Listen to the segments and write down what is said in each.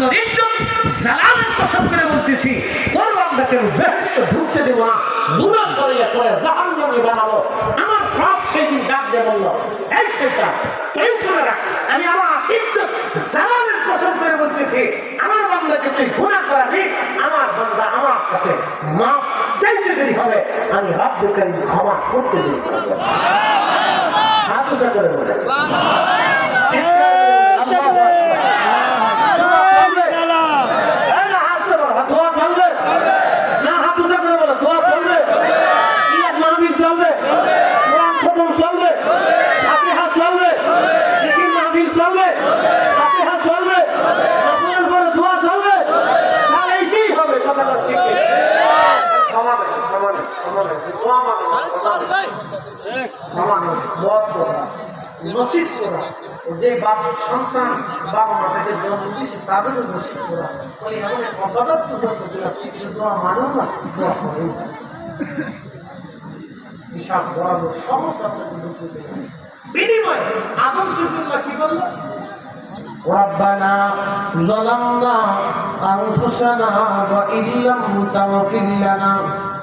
তোর ইজ্জত জালালের কসম করে বলতেছি তোর বান্দাকে আমি বেহেশত ঢুকতে দেবো না গুনাহ করে করে জাহান্নামে বানাবো। আমার রব সেই দিন ডাক দিয়ে বলল, এই শয়তান, তুই শুনে রাখ, আমি আমার ইজ্জত জালালের কসম করে বলতেছি, আমার বান্দাকে তুই গুনাহ করাবি আমার বান্দা আমার কাছে মাফ চাইতে দেরি হবে, আমি রব্বুল কারীম ক্ষমা করতে দেরি করব। হাত উঁচা করে বলে চিৎকার করে আল্লাহু আকবার। এই না, হাত উঁচা করো, দোয়া চলবে না হাত উঁচা করে বলো দোয়া চলবে ইয়াদ মাহফিল চলবে কোরআন খতম চলবে ফাতিহা চলবে জিকির মাহফিল চলবে ফাতিহা চলবে নফলের পরে দোয়া চলবে তাহলে এইটাই হবে কথাটা ঠিক সমানে সমানে সমানে দোয়া মানে সমানে সমানে দোয়া করা নসিব করা যে বাপ সন্তান বাবা মাতাকে জন্ম দিয়েছে তাদেরও নসিব করা বলে এমন এক অপদার্থ জন্ম দিলাম কিছু দোয়া মানো না দোয়া করে হিসাব বরাবর সমস্ত আপনাকে বুঝতে দেবে বিনিময় আদম শরীফুল্লাহ কি করলো ربنا ظلمنا أنفسنا وإن لم تغفر لنا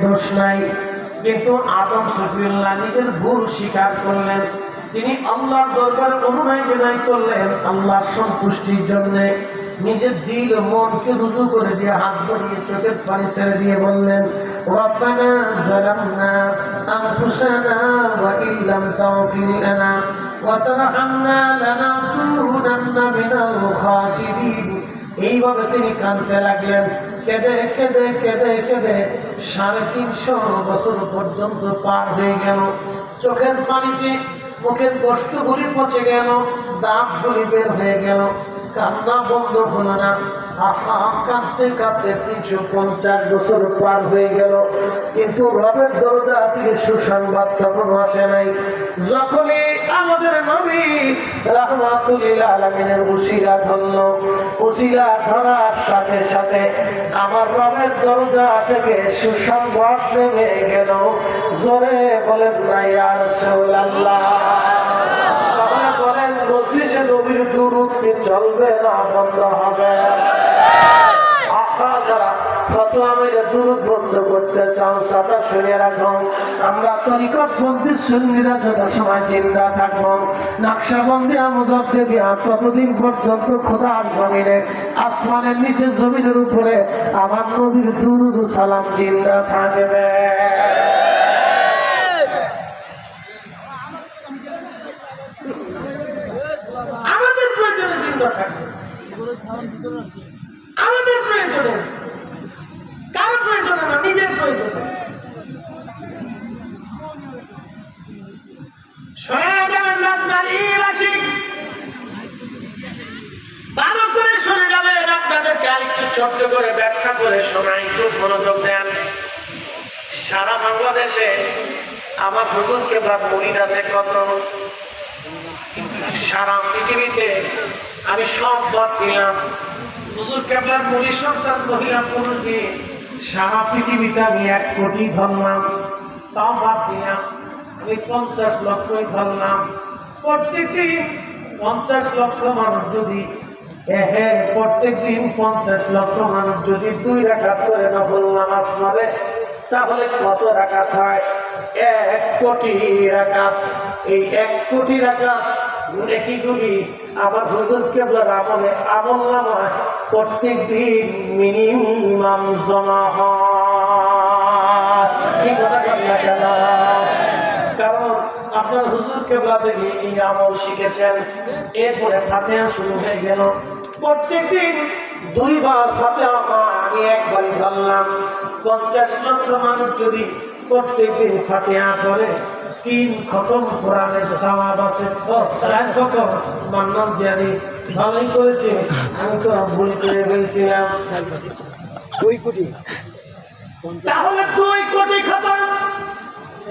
দোষ নাই। কিন্তু নিজের ভুল স্বীকার করলেন। তিনি করলেন সন্তুষ্টির জন্য নিজের দিল মনকে রুজু করে দিয়ে হাত ধরিয়ে চোখের পানি ছেড়ে দিয়ে বললেন, রব্বানা ওয়া ইল্লাম তাগফির লানা ওয়া তারহামনা লানাকুনান্না মিনাল খাসিরিন এইভাবে তিনি কাঁদতে লাগলেন। কেঁদে কেঁদে কেঁদে কেঁদে সাড়ে তিনশো বছর পর্যন্ত পার হয়ে গেল। চোখের পানিতে মুখের গোষ্ঠগুলি পচে গেল, দাঁতগুলি বের হয়ে গেল। কান্না বন্ধ হলো না। কাঁদতে কাঁদতে তিনশো পঞ্চাশ বছর হয়ে গেল। কিন্তু থেকে সুসংবাদ যখনই আমাদের ধরল উশিলা ধরার সাথে সাথে আমার রবের দরজা থেকে সুসংবাদ নেমে গেল। জোরে বলেন বলেন মজলিসে নবীর দুরুক্তি চলবে না, বন্ধ হবে। করতে সাদা আমরা যত সময় দেবী ততদিন জমিনে, আসমানের নিচে জমিনের উপরে আমার নবীর দুরুদ সালাম জিন্দা থাকবে। ভালো করে শুনে যাবেন আপনাদেরকে আরেকটু করে ব্যাখ্যা করে খুব মনোযোগ দেন। সারা বাংলাদেশে আমার হুজুরকে বা মরিদ আছে কত? সারা পৃথিবীতে আমি সব বাদ দিলাম। কেবলার সারা পৃথিবীতে আমি এক কোটি ধরলাম। তাও বাদ দিলাম। আমি পঞ্চাশ লক্ষই ধরলাম। প্রত্যেকদিন পঞ্চাশ লক্ষ মানুষ যদি প্রত্যেক দিন পঞ্চাশ লক্ষ মানুষ যদি দুই রাখা করে নফল নামাজ পড়ে, তাহলে কত রাখাত হয়? এক কোটি রাখাত এই এক কোটি রাখাত নেকিগুলি আমার হুজুর কেবলার আমলে আমল নামায় প্রত্যেক দিন মিনিমাম জমা হয়। কি কথা বল না কেন কারণ আপনার হুজুর কেবলা থেকে এই আমল শিখেছেন। এরপরে ফাতেহা শুরু হয়ে গেল। প্রত্যেকদিন দুইবার ফাতেহা আমি একবারই ধরলাম। পঞ্চাশ লক্ষ মানুষ যদি প্রত্যেকদিন ফাতেহা করে তিন খতম কোরআনের সওয়াব আছে। চার খতম। মান্নাম জিয়াদি ভালোই করেছে আমি তো ভুল করে ফেলছিলাম। দুই কোটি। তাহলে দুই কোটি খতম আল্লাহ আরও জোরে। আল্লাহ এর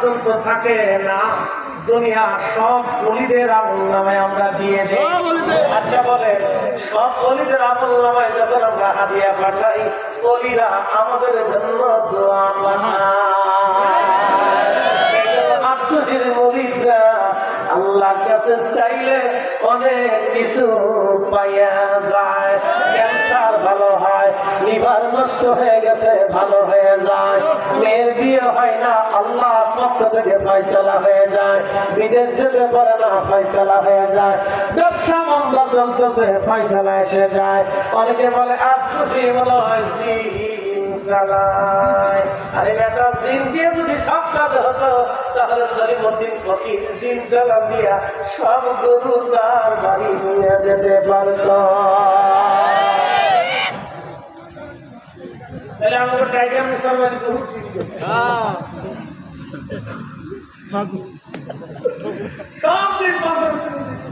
পর্যন্ত থাকে না। দুনিয়া সব অলিদের আমল নামায় আমরা দিয়ে দিই। আচ্ছা বলে সব অলিদের আমল নামায় যখন আমরা হাদিয়া পাঠাই অলিরা আমাদের জন্য দোয়া পাঠায়। আল্লাহর কাছে চাইলে অনেক কিছু পাইয়া যায়। লিভার নষ্ট হয়ে গেছে, ভালো হয়ে যায়। মেয়ের বিয়ে হয় না আল্লাহ পক্ষ থেকে ফয়সলা হয়ে যায়। বিদেশ যেতে পারে না, ফয়সলা হয়ে যায়। ব্যবসা মন্দ চলতেছে, ফয়সলা এসে যায়। অনেকে বলে, আর খুশি মনে হয় যদি সব কাজ হতো, তাহলে চালা দিয়া সব গরু তার বাড়ি নিয়ে যেতে পারত। তাহলে আমাকে টাইগার মুসলমান চিনবে সব চিনে যেত।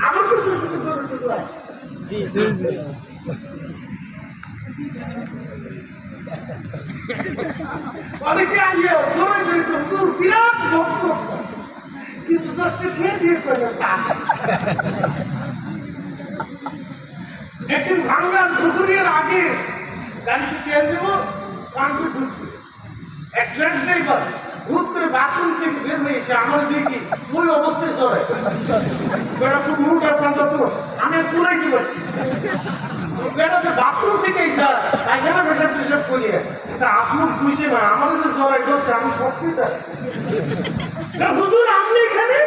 আমার কিছু কিছু গরু আছে। জি জি জি। অনেকে আইয়ে জোরে জোরে হুজুর বিরাট ভক্ত কিন্তু দশটা খেয়ে দিয়ে করবে সার একদিন পুকুরের আগে গাড়িতে তেল দেবো কানপুর ঢুকছি একজন ড্রাইভার হুট করে বাথরুম থেকে বের হয়ে এসে আমার দেখি ওই অবস্থায় চলে। বেড়া খুব মুখটা তো, আমি পুরাই কি বেটা বাথরুম থেকে এসে করিয়ে? তা আপনার বুঝে না আমাদের যে জড়াই করছে আমি সত্যি। হুজুর, আপনি এখানে?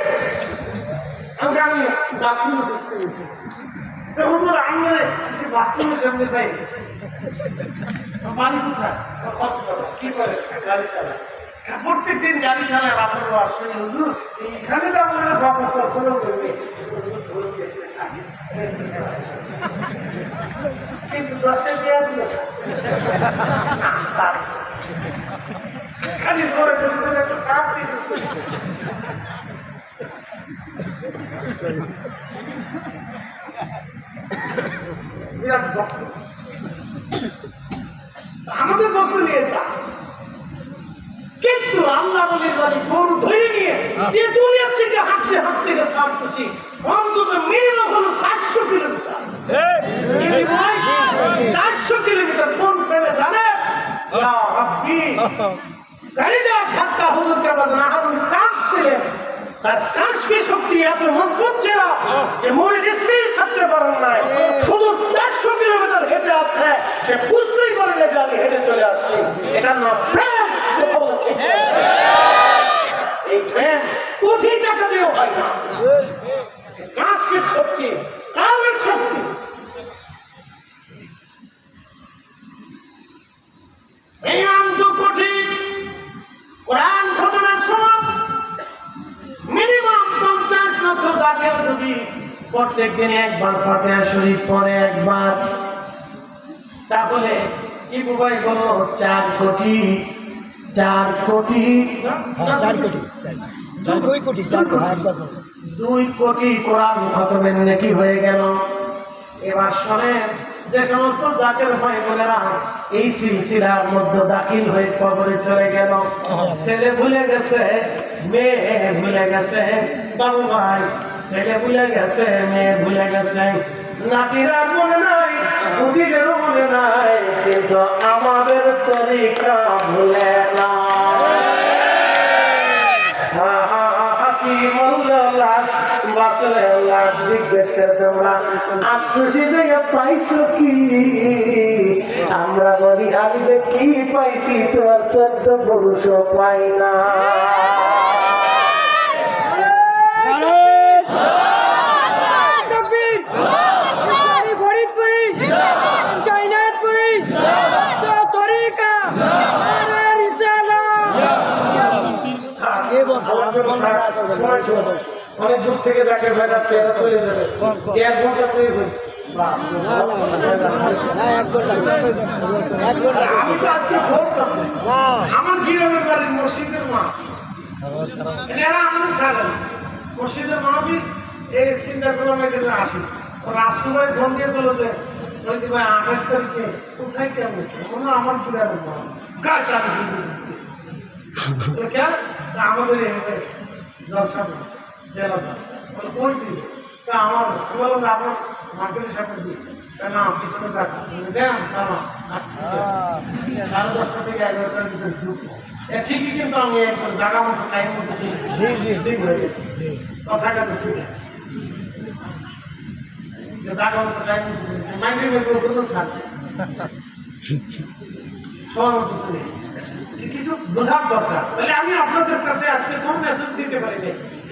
আমি বাথরুমে ঢুকতে গেছি। হুজুর আমি আজকে বাথরুমের সামনে গেছি। বাড়ি কোথায়? কি করে? গাড়ি চালায় প্রত্যেক দিন গাড়ি চালায় বাপের বাস শুনে হুজুর, এখানে তো আপনারা বাপের কখনো করবে কিন্তু দশটা দেওয়া দিল খালি করে একটু চাপ দিয়ে বিরাট ভক্ত আমাদের ভক্ত নিয়ে তা কিন্তু আল্লাহ বলে বলে গরু ধরে নিয়ে তেঁতুলিয়ার থেকে হাঁটতে হাঁটতে গেছে কামপুছি অন্তত মিনিমাম হলো চারশো কিলোমিটার। চারশো কিলোমিটার কোন ফেলে জানে? ইয়া রাব্বি, গাড়ি যাওয়ার ধাক্কা হুজুরকে বলে না তার কাশ্মী শক্তি এত মজবুত ছিল যে মনে স্থির থাকতে পারেন নাই। শুধু চারশো কিলোমিটার হেঁটে আসছে, সে বুঝতেই পারে না যে আমি হেঁটে চলে আসছি। এটার নাম প্রেম? এই প্রেম কোটি টাকা দিয়েও হয় না। কাশ্মীর শক্তি, কালের শক্তি প্রত্যেক দিন একবার ফাতেহা শরীফ পরে একবার। তাহলে টিপু ভাই বলল চার কোটি চার কোটি। হ্যাঁ চার কোটি দুই কোটি চার কোটি। দুই কোটি কোরআন খতমের নাকি হয়ে গেল। এবার শোনেন যে সমস্ত জাকের ভাই বোনেরা এই সিলসিলার মধ্যে দাখিল হয়ে কবরে চলে গেল। ছেলে ভুলে গেছে মেয়ে ভুলে গেছে বাবু ভাই ছেলে ভুলে গেছে মেয়ে ভুলে গেছে। নাতিরা মনে নাই মনে নাই কিন্তু আমাদের তরিকা ভুলে না। আমরা বলি আমি যে কি পাইছি তোমার সদ্য পুরুষ পাই না তকবীর ইসলামী ফরিদপুরি জয়নাথপুরি তো তরিকা আরে রিসালা কে বলছে? আমি বলব না, আমি বলব না। সময় ছিল। অনেক দূর থেকে দেখে বেড়াচ্ছে এরা চলে যাবে। এক ঘণ্টা তৈরি করছি আজকে আমার গ্রামের বাড়ির মসজিদের মা। এরা আমার মসজিদের মাহবি এই চিন্তা করলাম এখানে আসি। তো রাজসভায় ফোন দিয়ে বলো যে, ভাই, আঠাশ তারিখে কোথায় কেমন মনে হয় আমার গ্রামের মা। কার কার শুনতে দিচ্ছে কেন? আমাদের জলসা বলছে বলে তা আমার আমি বললাম যে আপনার মার্কেটের সাথে দিই। না পিছনে দেন সামা সাড়ে দশটা থেকে এগারোটার ভিতরে ঢুকবো। এ ঠিকই কিন্তু আমি একবার জায়গা মতো টাইম মতো ঠিক হয়ে গেছে। কথাটা তো ঠিক আছে। যে জায়গা মতো টাইম মতো বের করে কিছু বোঝার দরকার। তাহলে আমি আপনাদের কাছে আজকে কোন মেসেজ দিতে পারি নাই?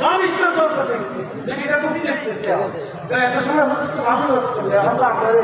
সব ইস্টার জলসা এটা খুব চেপতেছে একটা সময় হচ্ছে এখন তো আপনারা